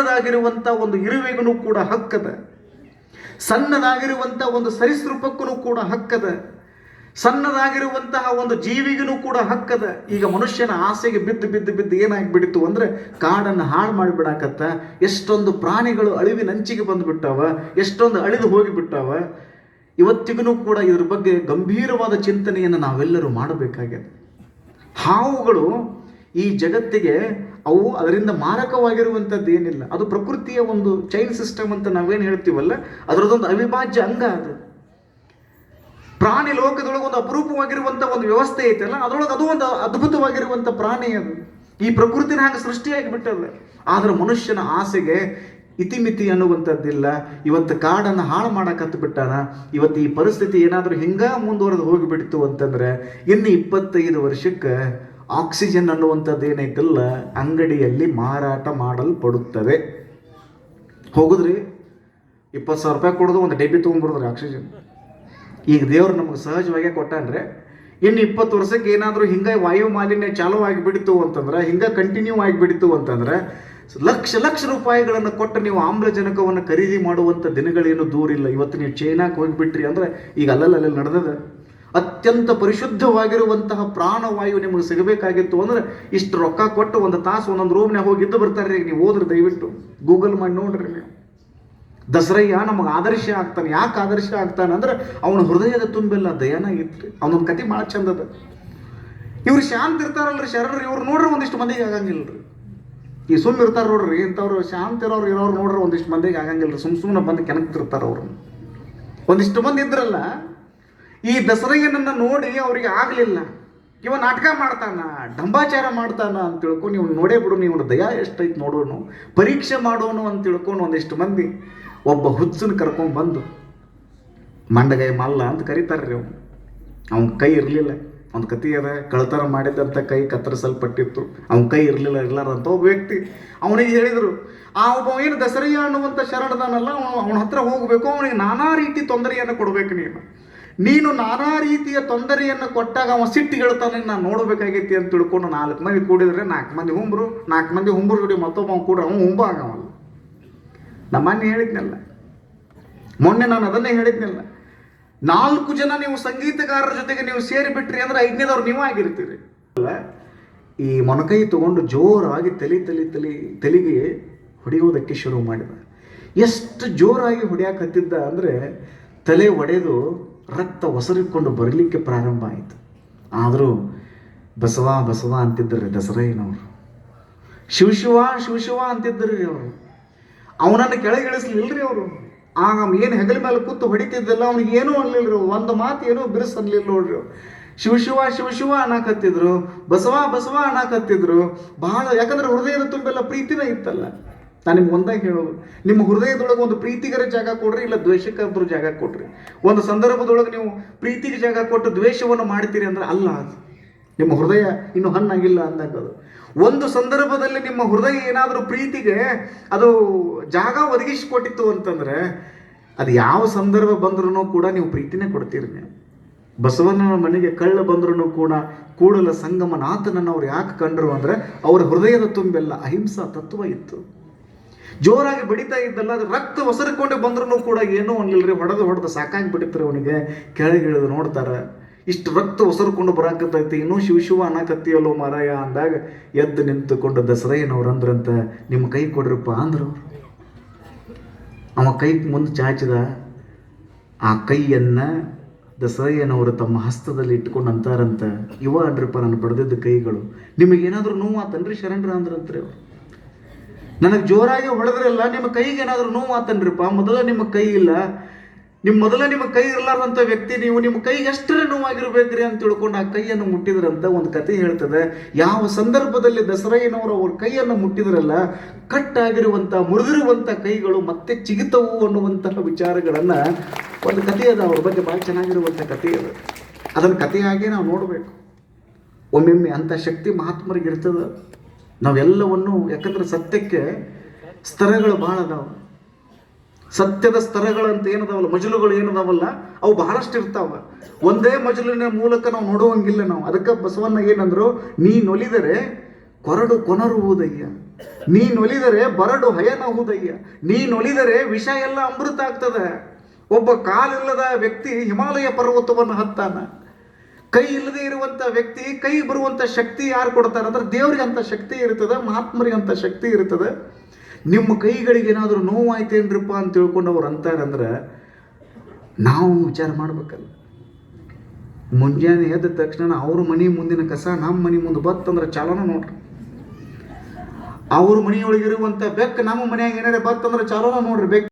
ಸಣ್ಣದಾಗಿರುವಂಥ ಒಂದು ಇರುವೆಗೂ ಕೂಡ ಹಕ್ಕದ ಸಣ್ಣದಾಗಿರುವಂಥ ಒಂದು ಸರಿಸೃಪಕ್ಕೂ ಕೂಡ ಹಕ್ಕದ, ಸಣ್ಣದಾಗಿರುವಂತಹ ಒಂದು ಜೀವಿಗೂ ಕೂಡ ಹಕ್ಕದ. ಈಗ ಮನುಷ್ಯನ ಆಸೆಗೆ ಬಿದ್ದು ಬಿದ್ದು ಬಿದ್ದು ಏನಾಗ್ಬಿಡ್ತು ಅಂದ್ರೆ ಕಾಡನ್ನು ಹಾಳು ಮಾಡಿಬಿಡಾಕತ್ತ. ಎಷ್ಟೊಂದು ಪ್ರಾಣಿಗಳು ಅಳಿವಿನಂಚಿಗೆ ಬಂದುಬಿಟ್ಟಾವ, ಎಷ್ಟೊಂದು ಅಳಿದು ಹೋಗಿಬಿಟ್ಟಾವ. ಇವತ್ತಿಗೂ ಕೂಡ ಇದ್ರ ಬಗ್ಗೆ ಗಂಭೀರವಾದ ಚಿಂತನೆಯನ್ನು ನಾವೆಲ್ಲರೂ ಮಾಡಬೇಕಾಗಿದೆ ಹಾವುಗಳು ಈ ಜಗತ್ತಿಗೆ ಅವು ಅದರಿಂದ ಮಾರಕವಾಗಿರುವಂಥದ್ದು ಏನಿಲ್ಲ. ಅದು ಪ್ರಕೃತಿಯ ಒಂದು ಚೈನ್ ಸಿಸ್ಟಮ್ ಅಂತ ನಾವೇನು ಹೇಳ್ತೀವಲ್ಲ? ಅದರದೊಂದು ಅವಿಭಾಜ್ಯ ಅಂಗ ಅದು. ಪ್ರಾಣಿ ಲೋಕದೊಳಗೆ ಒಂದು ಅಪರೂಪವಾಗಿರುವಂಥ ಒಂದು ವ್ಯವಸ್ಥೆ ಐತಲ್ಲ, ಅದರೊಳಗೆ ಅದು ಒಂದು ಅದ್ಭುತವಾಗಿರುವಂಥ ಪ್ರಾಣಿ ಅದು. ಈ ಪ್ರಕೃತಿನ ಹಾಗೆ ಸೃಷ್ಟಿಯಾಗಿ ಬಿಟ್ಟದ ಆದ್ರೆ ಮನುಷ್ಯನ ಆಸೆಗೆ ಇತಿಮಿತಿ ಅನ್ನುವಂಥದ್ದಿಲ್ಲ. ಇವತ್ತು ಕಾಡನ್ನು ಹಾಳು ಮಾಡಕತ್ತು ಬಿಟ್ಟಾನ ಇವತ್ತು ಈ ಪರಿಸ್ಥಿತಿ ಏನಾದರೂ ಹಿಂಗ ಮುಂದುವರೆದು ಹೋಗಿಬಿಡ್ತು ಅಂತಂದ್ರೆ, ಇನ್ನು ಇಪ್ಪತ್ತೈದು ವರ್ಷಕ್ಕೆ ಆಕ್ಸಿಜನ್ ಅನ್ನುವಂಥದ್ದು ಏನೈತಲ್ಲ ಅಂಗಡಿಯಲ್ಲಿ ಮಾರಾಟ ಮಾಡಲ್ಪಡುತ್ತದೆ. ಹೋಗುದ್ರಿ, ಇಪ್ಪತ್ತು ಸಾವಿರ ರೂಪಾಯಿ ಕೊಡೋದು, ಒಂದು ಡಬ್ಬಿ ತೊಗೊಂಡ್ಬರೋದ್ರಿ ಆಕ್ಸಿಜನ್. ಈಗ ದೇವ್ರು ನಮಗೆ ಸಹಜವಾಗೇ ಕೊಟ್ಟಾನ್ರೆ, ಇನ್ನು ಇಪ್ಪತ್ತು ವರ್ಷಕ್ಕೆ ಏನಾದರೂ ಹಿಂಗೆ ವಾಯು ಮಾಲಿನ್ಯ ಚಾಲೂ ಆಗಿಬಿಡ್ತು ಅಂತಂದ್ರೆ, ಹಿಂಗೆ ಕಂಟಿನ್ಯೂ ಆಗಿಬಿಡ್ತು ಅಂತಂದ್ರೆ, ಲಕ್ಷ ಲಕ್ಷ ರೂಪಾಯಿಗಳನ್ನು ಕೊಟ್ಟು ನೀವು ಆಮ್ಲಜನಕವನ್ನು ಖರೀದಿ ಮಾಡುವಂಥ ದಿನಗಳೇನು ದೂರಿಲ್ಲ. ಇವತ್ತು ನೀವು ಚೈನಾಕ್ಕೆ ಹೋಗಿಬಿಟ್ರಿ ಅಂದ್ರೆ ಈಗ ಅಲ್ಲಲ್ಲಿ ಅಲ್ಲಲ್ಲಿ ನಡೆದದ. ಅತ್ಯಂತ ಪರಿಶುದ್ಧವಾಗಿರುವಂತಹ ಪ್ರಾಣವಾಯು ನಿಮಗೆ ಸಿಗಬೇಕಾಗಿತ್ತು ಅಂದ್ರೆ ಇಷ್ಟು ರೊಕ್ಕ ಕೊಟ್ಟು ಒಂದು ತಾಸು ಒಂದೊಂದು ರೂಮ್ನಾಗ ಹೋಗಿದ್ದು ಬರ್ತಾರೆ ರೀ. ನೀವು ಹೋದ್ರೆ ದಯವಿಟ್ಟು. ಗೂಗಲ್ ಮಾಡಿ ನೋಡ್ರಿ ನೀವು. ದಸರಯ್ಯ ನಮಗೆ ಆದರ್ಶ ಆಗ್ತಾನೆ. ಯಾಕೆ ಆದರ್ಶ ಆಗ್ತಾನೆ ಅಂದ್ರೆ ಅವನ ಹೃದಯದ ತುಂಬೆಲ್ಲ, ದಯಾನ ಇತ್ತು ಅವನೊಂದು ಕತೆ ಭಾಳ ಚಂದದ ಇವ್ರು ಶಾಂತ ಇರ್ತಾರಲ್ರಿ ಶರಣರು. ಇವ್ರು ನೋಡ್ರಿ ಒಂದಿಷ್ಟು ಮಂದಿಗೆ ಆಗಂಗಿಲ್ರಿ ಈ ಸುಮ್ಮ ಇರ್ತಾರ ನೋಡ್ರಿ, ಇಂಥವ್ರು ಶಾಂತ ಇರೋರು ಇರೋರು ನೋಡ್ರಿ ಒಂದಿಷ್ಟು ಮಂದಿಗೆ ಆಗಂಗಿಲ್ರಿ ಸುಮ್ ಸುಮ್ಮನೆ ಬಂದು ಕೆನಕ್ತಿರ್ತಾರ ಅವ್ರು. ಒಂದಿಷ್ಟು ಮಂದಿ ಇದ್ರಲ್ಲ ಈ ದಸರಯ್ಯನನ್ನು ನೋಡಿ ಅವರಿಗೆ ಆಗಲಿಲ್ಲ. ಇವ ನಾಟಕ ಮಾಡ್ತಾನ, ಡಂಬಾಚಾರ ಮಾಡ್ತಾನ ಅಂತ ತಿಳ್ಕೊಂಡು ನೀವು ನೋಡೇ ಬಿಡು, ನೀವು ದಯಾ ಎಷ್ಟೈತೆ ನೋಡೋನು, ಪರೀಕ್ಷೆ ಮಾಡೋನು ಅಂತ ತಿಳ್ಕೊಂಡು ಒಂದಿಷ್ಟು ಮಂದಿ. ಒಬ್ಬ ಹುಚ್ಚನ ಕರ್ಕೊಂಡು ಬಂದು, ಮಂಡಗೈ ಮಲ್ಲ ಅಂತ ಕರೀತಾರೆ ರೀ ಅವನು. ಅವನ ಕೈ ಇರಲಿಲ್ಲ. ಅವ್ನ ಕತಿ ಅದ ಕಳ್ತನ ಮಾಡಿದಂಥ ಕೈ ಕತ್ತರಿಸಲ್ಪಟ್ಟಿತ್ತು. ಅವನ ಕೈ ಇರಲಿಲ್ಲ, ಇರ್ಲಾರಂತ ಒಬ್ಬ ವ್ಯಕ್ತಿ. ಅವನಿಗೆ ಹೇಳಿದರು, ಆ ಒಬ್ಬ ಏನು ದಸರಯ್ಯ ಅನ್ನುವಂಥ ಶರಣದಾನಲ್ಲ ಅವನು ಅವನ ಹತ್ರ ಹೋಗಬೇಕು, ಅವನಿಗೆ ನಾನಾ ರೀತಿ ತೊಂದರೆಯನ್ನು ಕೊಡಬೇಕು ನೀನು. ನೀನು ನಾನಾ ರೀತಿಯ ತೊಂದರೆಯನ್ನು ಕೊಟ್ಟಾಗ ಅವ ಸಿಟ್ಟು ಹೇಳ್ತಾನೆ, ನಾನು ನೋಡಬೇಕಾಗೈತಿ ಅಂತ ತಿಳ್ಕೊಂಡು ನಾಲ್ಕು ಮಂದಿ ಕೂಡಿದ್ರೆ ನಾಲ್ಕು ಮಂದಿ ಹುಂಬರು, ನಾಲ್ಕು ಮಂದಿ ಹುಂಬರು ಜೋಡಿ ಮತ್ತೊಬ್ಬ ಕೂಡ ಅವನು ಹುಂಬ ಆಗವಲ್ಲ. ನಮ್ಮ ಮೊನ್ನೆ ಹೇಳಿದ್ನಲ್ಲ. ಮೊನ್ನೆ ನಾನು ಅದನ್ನೇ ಹೇಳಿದ್ನಲ್ಲ. ನಾಲ್ಕು ಜನ ನೀವು ಸಂಗೀತಗಾರರ ಜೊತೆಗೆ ನೀವು ಸೇರಿಬಿಟ್ರಿ ಅಂದ್ರೆ ಐದನೇದವ್ರು ನೀವು ಆಗಿರ್ತೀರಿ. ಅಲ್ಲ ಈ ಮೊನಕೈ ತಗೊಂಡು ಜೋರಾಗಿ ತಲೆ ತಲೆ ತಲೆ, ತಲೆಗೆ ಹೊಡೆಯುವುದಕ್ಕೆ ಶುರು ಮಾಡಿದ. ಎಷ್ಟು ಜೋರಾಗಿ ಹೊಡೆಯಕತ್ತಿದ್ದ ಅಂದರೆ ತಲೆ ಒಡೆದು ರಕ್ತ ಒಸರಿಕೊಂಡು ಬರಲಿಕ್ಕೆ ಪ್ರಾರಂಭ ಆಯಿತು. ಆದರೂ ಬಸವ ಬಸವ ಅಂತಿದ್ದರು ದಸರಯ್ಯನವರು ಶಿವ ಶಿವಶಿವ ಶಿವ ಶಿವ ಅಂತಿದ್ದರು ರೀ ಅವರು. ಅವನನ್ನು ಕೆಳಗಿಳಿಸ್ಲಿಲ್ರಿ ಅವರು. ಆಗ ಏನು ಹೆಗಲ ಮೇಲೆ ಕೂತು ಹೊಡಿತಿದ್ದಲ್ಲ ಅವ್ನಿಗೆ ಏನೂ ಅನ್ನಲಿಲ್ಲರು ಒಂದು ಮಾತು ಏನೂ ಬಿರುಸು ಅನ್ಲಿಲ್ಲ ನೋಡ್ರಿ ಶಿವಶಿವ ಶಿವ ಶಿವ ಶಿವ ಶಿವ ಅನ್ನಕತ್ತಿದ್ರು. ಬಸವ ಬಸವ ಅನ್ನಕತ್ತಿದ್ರು. ಬಹಳ ಯಾಕಂದ್ರೆ ಹೃದಯದ ತುಂಬೆಲ್ಲ, ಪ್ರೀತಿನೇ ಇತ್ತಲ್ಲ. ನಾನು ನಿಮ್ಗೆ ಒಂದಾಗಿ ಹೇಳೋದು. ನಿಮ್ಮ ಹೃದಯದೊಳಗೆ ಒಂದು ಪ್ರೀತಿಗರ ಜಾಗ ಕೊಡ್ರಿ, ಇಲ್ಲ ದ್ವೇಷಕ್ಕಾದ್ರೂ ಜಾಗ ಕೊಡ್ರಿ. ಒಂದು ಸಂದರ್ಭದೊಳಗೆ ನೀವು ಪ್ರೀತಿಗೆ ಜಾಗ ಕೊಟ್ಟು ದ್ವೇಷವನ್ನು ಮಾಡ್ತೀರಿ ಅಂದ್ರೆ ಅಲ್ಲ ನಿಮ್ಮ ಹೃದಯ ಇನ್ನು ಹಣ್ಣಾಗಿಲ್ಲ ಅಂದಾಗದು ಒಂದು ಸಂದರ್ಭದಲ್ಲಿ ನಿಮ್ಮ ಹೃದಯ ಏನಾದರೂ ಪ್ರೀತಿಗೆ ಅದು ಜಾಗ ಒದಗಿಸಿಕೊಟ್ಟಿತ್ತು ಅಂತಂದ್ರೆ ಅದು ಯಾವ ಸಂದರ್ಭ ಬಂದ್ರೂ ಕೂಡ ನೀವು ಪ್ರೀತಿನೇ ಕೊಡ್ತೀರಿ ನೀವು. ಬಸವಣ್ಣನ ಮನೆಗೆ ಕಳ್ಳ ಬಂದ್ರೂ ಕೂಡ ಕೂಡಲ ಸಂಗಮನಾಥನನ್ನು ಅವ್ರು ಯಾಕೆ ಕಂಡರು ಅಂದ್ರೆ ಅವರ ಹೃದಯದ ತುಂಬೆಲ್ಲ, ಅಹಿಂಸಾ ತತ್ವ ಇತ್ತು. ಜೋರಾಗಿ ಬಡಿತಾ ಇದ್ದಲ್ಲ, ಅದು ರಕ್ತ ಒಸರಿಕೊಂಡು ಬಂದ್ರೂ ಕೂಡ ಏನೂ ಅನ್ಲಿಲ್ರಿ, ಹೊಡೆದು ಹೊಡೆದು ಸಾಕಾಗಿ ಬಿಡಿತ್ರಿ ಅವನಿಗೆ. ಕೆಳಗಿಳಿದು ನೋಡ್ತಾರೆ. ಇಷ್ಟು ರಕ್ತ ಒಸರ್ಕೊಂಡು ಬರಾಕತ್ತೈತಿ, ಇನ್ನೂ ಶಿವ ಶಿವ ಅನ್ನಕತ್ತೀಯಲ್ಲೋ ಮಾರಾಯ ಅಂದಾಗ ಎದ್ದು ನಿಂತುಕೊಂಡು ದಸರಯ್ಯನವ್ರು ಅಂದ್ರಂತ ನಿಮ್ಮ ಕೈ ಕೊಡ್ರಪ್ಪ ಅಂದ್ರು. ಅವ ಕೈ ಮುಂದೆ ಚಾಚಿದ ಆ ಕೈಯನ್ನ ದಸರಯ್ಯನವರು ತಮ್ಮ ಹಸ್ತದಲ್ಲಿ ಇಟ್ಕೊಂಡು ಅಂತಾರಂತ. ಇವ ಅನ್ರಪ್ಪ, ನಾನು ಬಡ್ದಿದ್ದ ಕೈಗಳು. ನಿಮಗೇನಾದ್ರೂ ನೋವು ಆತನ್ರಿ ಶರಣರ ಅಂದ್ರಂತ್ರಿ ಅವ್ರು. ನನಗೆ ಜೋರಾಗಿ ಹೊಡೆದ್ರಲ್ಲ ನಿಮ್ಮ ಕೈಗೆ ಏನಾದರೂ ನೋವು ಆತನ್ರಿಪ್ಪ. ಮೊದಲ ನಿಮ್ಮ ಕೈ ಇಲ್ಲ. ನಿಮ್ಮ ಮೊದಲ ನಿಮ್ಮ ಕೈ ಇರಲಾರ್ದಂಥ ವ್ಯಕ್ತಿ ನೀವು, ನಿಮ್ಮ ಕೈಗೆ ಎಷ್ಟರ ನೋವಾಗಿರ್ಬೇಕ್ರಿ ಅಂತ ತಿಳ್ಕೊಂಡು ಆ ಕೈಯನ್ನು ಮುಟ್ಟಿದ್ರಂತ ಒಂದು ಕತೆ ಹೇಳ್ತದೆ. ಯಾವ ಸಂದರ್ಭದಲ್ಲಿ ದಸರಯ್ಯನವರು ಅವ್ರ ಕೈಯನ್ನು ಮುಟ್ಟಿದ್ರಲ್ಲ ಕಟ್ಟಾಗಿರುವಂಥ ಮುರಿದಿರುವಂಥ ಕೈಗಳು ಮತ್ತೆ ಚಿಗಿತವು ಅನ್ನುವಂತಹ ವಿಚಾರಗಳನ್ನು ಒಂದು ಕತೆ ಅದ. ಅವ್ರ ಬಗ್ಗೆ ಭಾಳ ಚೆನ್ನಾಗಿರುವಂಥ ಕತೆ ಅದ. ಅದನ್ನು ಕಥೆಯಾಗಿ ನಾವು ನೋಡಬೇಕು. ಒಮ್ಮೊಮ್ಮೆ ಅಂಥ ಶಕ್ತಿ ಮಹಾತ್ಮರಿಗೆ ಇರ್ತದೆ. ನಾವೆಲ್ಲವನ್ನು ಯಾಕಂದ್ರೆ ಸತ್ಯಕ್ಕೆ ಸ್ತರಗಳು ಬಹಳ ಅದಾವ. ಸತ್ಯದ ಸ್ತರಗಳಂತ ಏನದಾವಲ್ಲ, ಮಜಲುಗಳು ಏನದಾವಲ್ಲ, ಅವು ಬಹಳಷ್ಟು ಇರ್ತಾವ. ಒಂದೇ ಮಜಲಿನ ಮೂಲಕ ನಾವು ನೋಡುವಂಗಿಲ್ಲ ನಾವು. ಅದಕ್ಕೆ ಬಸವಣ್ಣ ಏನಂದ್ರು, ನೀ ನೊಲಿದರೆ ಕೊರಡು ಕೊನರುವುದಯ್ಯ ನೀ ನೊಲಿದರೆ ಬರಡು ಹಯನಹುದಯ್ಯ ನೀ ಒಲಿದರೆ ವಿಷ ಎಲ್ಲ ಅಮೃತ ಆಗ್ತದೆ. ಒಬ್ಬ ಕಾಲಿಲ್ಲದ ವ್ಯಕ್ತಿ ಹಿಮಾಲಯ ಪರ್ವತವನ್ನು ಹತ್ತಾನ. ಕೈ ಇಲ್ಲದೆ ಇರುವಂತ ವ್ಯಕ್ತಿ, ಕೈ ಬರುವಂತ ಶಕ್ತಿ ಯಾರು ಕೊಡ್ತಾರೆ ಅಂದ್ರೆ ದೇವ್ರಿಗೆ ಅಂತ ಶಕ್ತಿ ಇರ್ತದೆ, ಮಹಾತ್ಮರಿಗೆ ಅಂತ ಶಕ್ತಿ ಇರ್ತದೆ. ನಿಮ್ಮ ಕೈಗಳಿಗೆ ಏನಾದರೂ ನೋವಾಯ್ತೇನ್ರಿಪ್ಪ ಅಂತ ತಿಳ್ಕೊಂಡು ಅವ್ರು ಅಂತಾರೆ ಅಂದ್ರೆ ನಾವು ವಿಚಾರ ಮಾಡ್ಬೇಕಲ್ಲ. ಮುಂಜಾನೆ ಎದ್ದ ತಕ್ಷಣ ಅವ್ರ ಮನೆ ಮುಂದಿನ ಕಸ ನಮ್ಮ ಮನೆ ಮುಂದೆ ಬತ್ತಂದ್ರೆ ಚಾಲನ ನೋಡ್ರಿ. ಅವ್ರ ಮನೆಯೊಳಗಿರುವಂಥ ಬೆಕ್ಕು ನಮ್ಮ ಮನೆಯಾಗ ಏನಾರ ಬತ್ತಂದ್ರೆ ಚಾಲನ ನೋಡ್ರಿ. ಬೆಕ್ಕು